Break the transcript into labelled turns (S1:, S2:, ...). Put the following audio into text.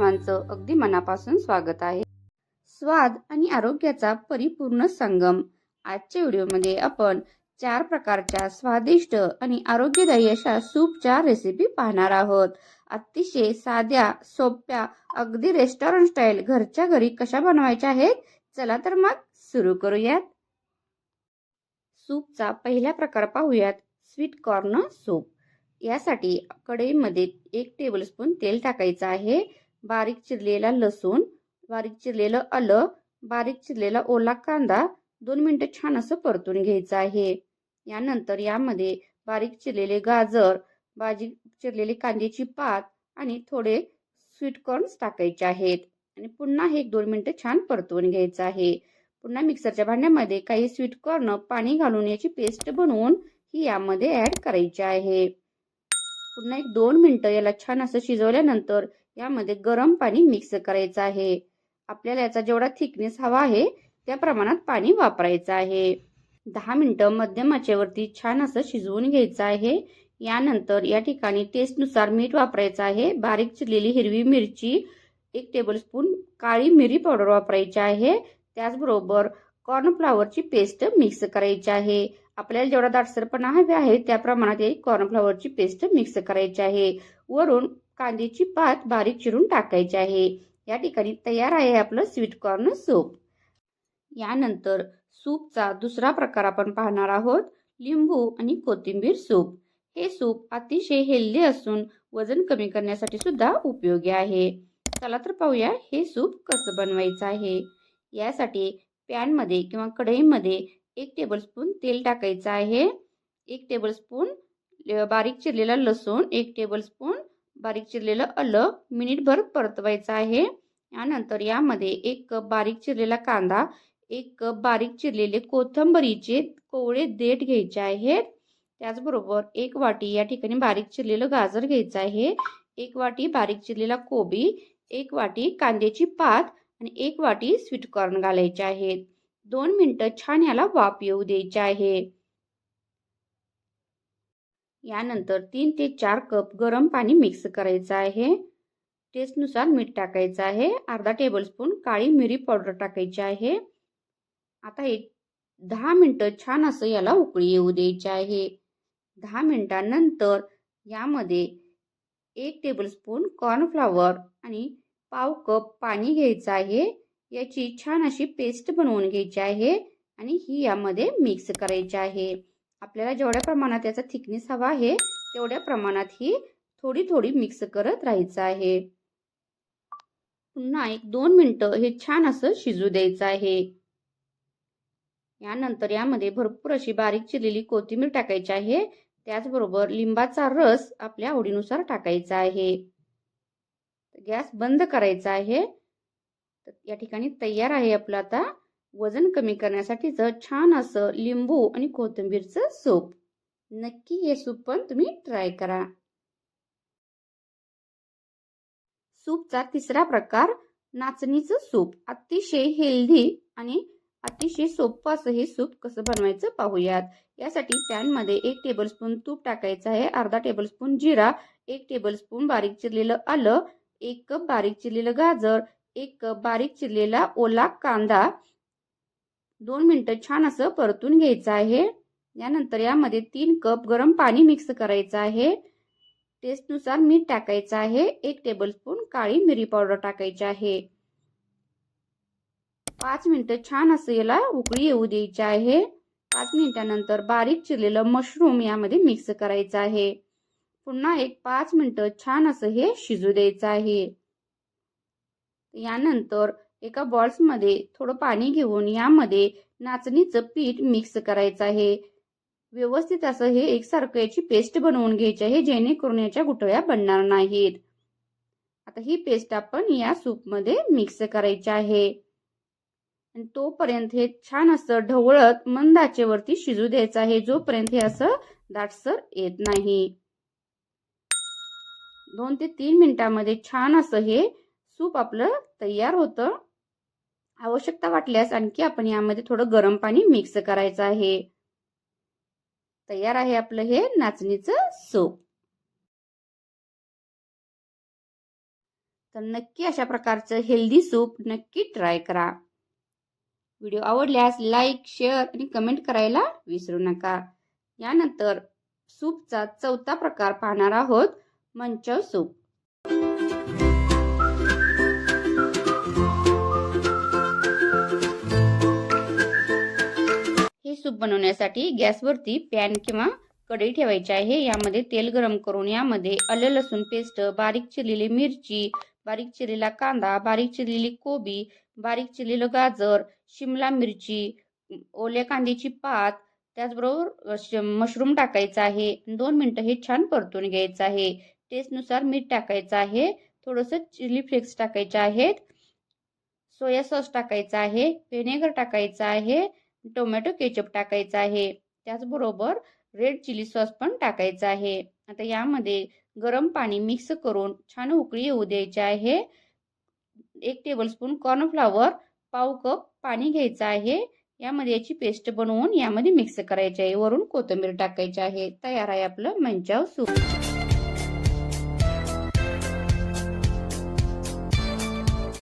S1: सर्वांचं अगदी मनापासून स्वागत आहे. स्वाद आणि आरोग्याचा परिपूर्ण संगम. आजच्या व्हिडिओमध्ये आपण चार प्रकारच्या स्वादिष्ट आणि आरोग्यदायी अशा सूपच्या रेसिपी पाहणार आहोत. अतिशय साध्या सोप्या अगदी रेस्टॉरंट स्टाईल घरच्या घरी कशा बनवायच्या आहेत? चला तर मग सुरू करूयात. सूपचा पहिला प्रकार पाहूयात स्वीट कॉर्न सूप यासाठी कढईमध्ये एक टेबलस्पून तेल टाकायचं आहे. बारीक चिरलेला लसूण बारीक चिरलेलं आलं बारीक चिरलेला ओला कांदा दोन मिनटं छान असं परतून घ्यायचं आहे. यानंतर यामध्ये बारीक चिरलेले गाजर बारीक चिरलेली कांद्याची पात आणि थोडे स्वीटकॉर्न्स टाकायचे आहेत. आणि पुन्हा हे एक दोन मिनटं छान परतवून घ्यायचं आहे. पुन्हा मिक्सरच्या भांड्यामध्ये काही स्वीटकॉर्न पाणी घालून याची पेस्ट बनवून ही यामध्ये ॲड करायची आहे. पुन्हा एक दोन मिनटं याला छान असं शिजवल्यानंतर यामध्ये गरम पाणी मिक्स करायचं आहे. आपल्याला याचा जेवढा थिकनेस हवा आहे त्या प्रमाणात पाणी वापरायचं आहे. दहा मिनटं मध्यम आचेवरती छान असं शिजवून घ्यायचं आहे. यानंतर या ठिकाणी टेस्टनुसार मीठ वापरायचं आहे. बारीक चिरलेली हिरवी मिरची एक टेबलस्पून काळी मिरी पावडर वापरायची आहे. त्याचबरोबर कॉर्नफ्लावरची पेस्ट मिक्स करायची आहे. आपल्याला जेवढा दाटसरपणा हवे आहे त्या प्रमाणात एक कॉर्नफ्लावरची पेस्ट मिक्स करायची आहे. वरून कांद्याची पात बारीक चिरून टाकायची आहे. या ठिकाणी तयार आहे आपलं स्वीट कॉर्न सूप यानंतर सूपचा दुसरा प्रकार आपण पाहणार आहोत लिंबू आणि कोथिंबीर सूप हे सूप अतिशय हेल्दी असून वजन कमी करण्यासाठी सुद्धा उपयोगी आहे. चला तर पाहूया हे सूप कसं बनवायचं आहे. यासाठी पॅनमध्ये किंवा कढईमध्ये एक टेबलस्पून तेल टाकायचं आहे. एक टेबलस्पून बारीक चिरलेला लसूण एक टेबलस्पून बारीक चिरलेलं आलं. मिनिटभर परतवायचं आहे. यानंतर यामध्ये एक कप बारीक चिरलेला कांदा एक कप बारीक चिरलेले कोथंबरीचे कोवळे देठ घ्यायचे आहेत त्याचबरोबर एक वाटी या ठिकाणी बारीक चिरलेलं गाजर घ्यायचं आहे. एक वाटी बारीक चिरलेला कोबी एक वाटी कांद्याची पात आणि एक वाटी स्वीटकॉर्न घालायचे आहेत. दोन मिनटं छान याला वाफ येऊ द्यायचे आहे. यानंतर तीन ते चार कप गरम पाणी मिक्स करायचं आहे. टेस्टनुसार मीठ टाकायचं आहे. अर्धा टेबलस्पून काळी मिरी पावडर टाकायची आहे. आता एक दहा मिनटं छान असं याला उकळी येऊ द्यायची आहे. दहा मिनटानंतर यामध्ये एक टेबलस्पून कॉर्नफ्लावर आणि पाव कप पाणी घ्यायचं आहे. याची छान अशी पेस्ट बनवून घ्यायची आहे आणि ही यामध्ये मिक्स करायची आहे. आपल्याला जेवढ्या प्रमाणात याचा थिकनेस हवा आहे तेवढ्या प्रमाणात ही थोडी थोडी मिक्स करत राहायचं आहे. पुन्हा एक दोन मिनटं हे छान असं शिजू द्यायचं आहे. यानंतर यामध्ये भरपूर अशी बारीक चिरलेली कोथिंबीर टाकायची आहे. त्याचबरोबर लिंबाचा रस आपल्या आवडीनुसार टाकायचा आहे. गॅस बंद करायचा आहे. या ठिकाणी तयार आहे आपलं आता वजन कमी करण्यासाठीचं छान असं लिंबू आणि कोथिंबीरचं सूप. नक्की हे सूप पण तुम्ही ट्राय करा. सूपचा तिसरा प्रकार नाचणीचं सूप. अतिशय हेल्दी आणि अतिशय सोपं असं हे सूप कसं बनवायचं पाहूयात. यासाठी पॅनमध्ये एक टेबलस्पून तूप टाकायचं आहे. अर्धा टेबलस्पून जिरा एक टेबलस्पून बारीक चिरलेलं आलं एक कप बारीक चिरलेलं गाजर एक कप बारीक चिरलेला ओला कांदा दोन मिनटं छान असं परतून घ्यायचं आहे. यानंतर यामध्ये तीन कप गरम पाणी मिक्स करायचं आहे. टेस्टनुसार मीठ टाकायचं आहे. एक टेबलस्पून काळी मिरी पावडर टाकायची आहे. पाच मिनिटं छान असं याला उकळी येऊ द्यायची आहे. पाच मिनिटानंतर बारीक चिरलेलं मशरूम यामध्ये मिक्स करायचं आहे. पुन्हा एक पाच मिनिटं छान असं हे शिजू द्यायचं आहे. यानंतर एका बॉल्समध्ये थोडं पाणी घेऊन यामध्ये नाचणीचं पीठ मिक्स करायचं आहे. व्यवस्थित असं हे एकसारखं याची पेस्ट बनवून घ्यायची आहे जेणेकरून याच्या गुठळ्या बनणार नाहीत. आता ही पेस्ट आपण या सूपमध्ये मिक्स करायची आहे. आणि तोपर्यंत हे छान असं ढवळत मंद आचेवरती शिजू द्यायचं आहे जोपर्यंत हे असं दाटसर येत नाही. दोन ते तीन मिनिटांमध्ये छान असं हे सूप आपलं तयार होतं. आवश्यकता वाटल्यास आणखी आपण यामध्ये थोडं गरम पाणी मिक्स करायचं आहे. तयार आहे आपलं हे नाचणीचं सूप. तर नक्की अशा प्रकारचं हेल्दी सूप नक्की ट्राय करा. व्हिडिओ आवडल्यास लाईक शेअर आणि कमेंट करायला विसरू नका. यानंतर सूपचा चौथा प्रकार पाहणार आहोत मंचव सूप बनवण्यासाठी गॅसवरती पॅन किंवा कढई ठेवायची आहे. यामध्ये तेल गरम करून यामध्ये आलं लसूण पेस्ट बारीक चिरलेली मिरची बारीक चिरलेला कांदा बारीक चिरलेली कोबी बारीक चिरलेलं गाजर शिमला मिरची ओल्या कांद्याची पात त्याचबरोबर श- मशरूम टाकायचं आहे. दोन मिनटं हे छान परतून घ्यायचं आहे. टेस्टनुसार मीठ टाकायचं आहे. थोडंसं चिली फ्लेक्स टाकायचे आहेत. सोया सॉस टाकायचा आहे. व्हिनेगर टाकायचं आहे. टोमॅटो केचप टाकायचं आहे. त्याचबरोबर रेड चिली सॉस पण टाकायचा आहे. आता यामध्ये गरम पाणी मिक्स करून छान उकळी येऊ द्यायची आहे. एक टेबलस्पून कॉर्नफ्लावर पाव कप पाणी घ्यायचं आहे. यामध्ये याची पेस्ट बनवून यामध्ये मिक्स करायची आहे. वरून कोथिंबीर टाकायची आहे. तयार आहे आपलं मंचाव सूप.